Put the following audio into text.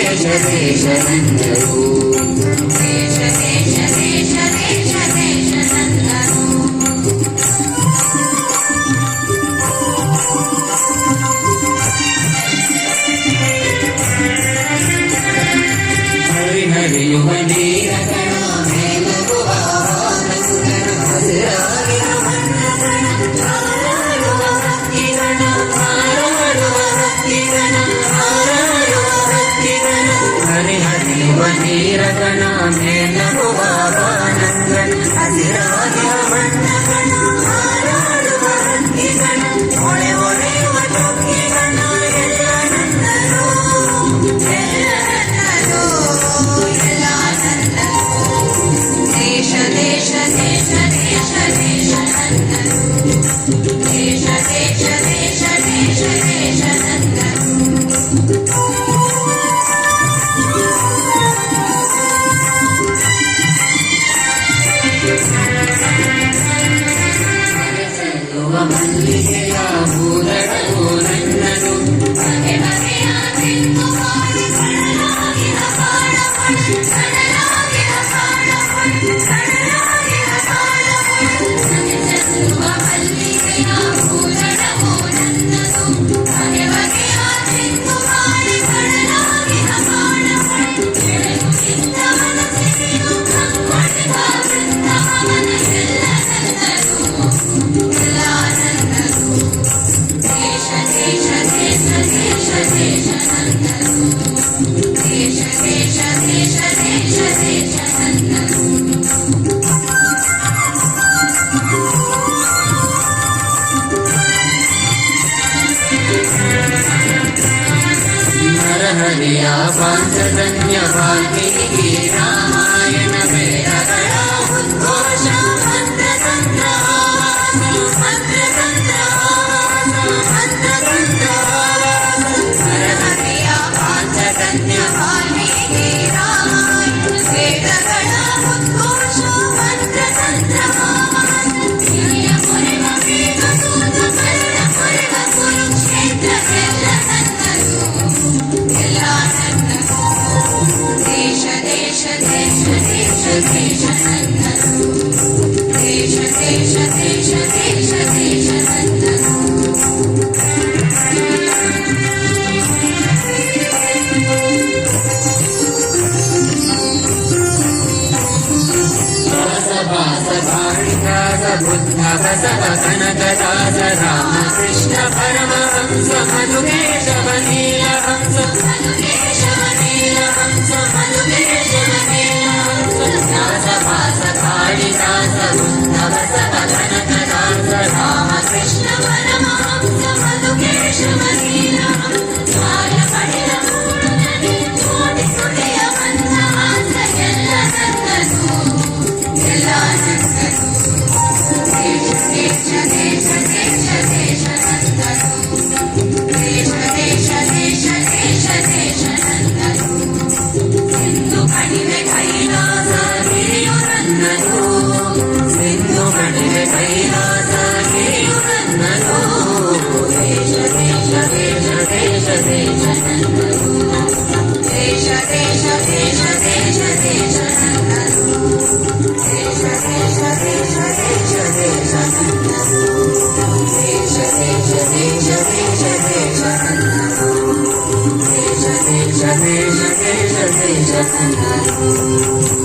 దేశ దేశమందరూ దేశ దేశ దేశ దేశ దేశమందరూ మేలకు ఆహార సుతన वीराजमण्डलम् नरहरिया पाञ्चजन्यवाल्मीकि राम िका गुत्वन रामकृष्ण परमहंस मनुकेशभीरहंस 认识自己，认识自。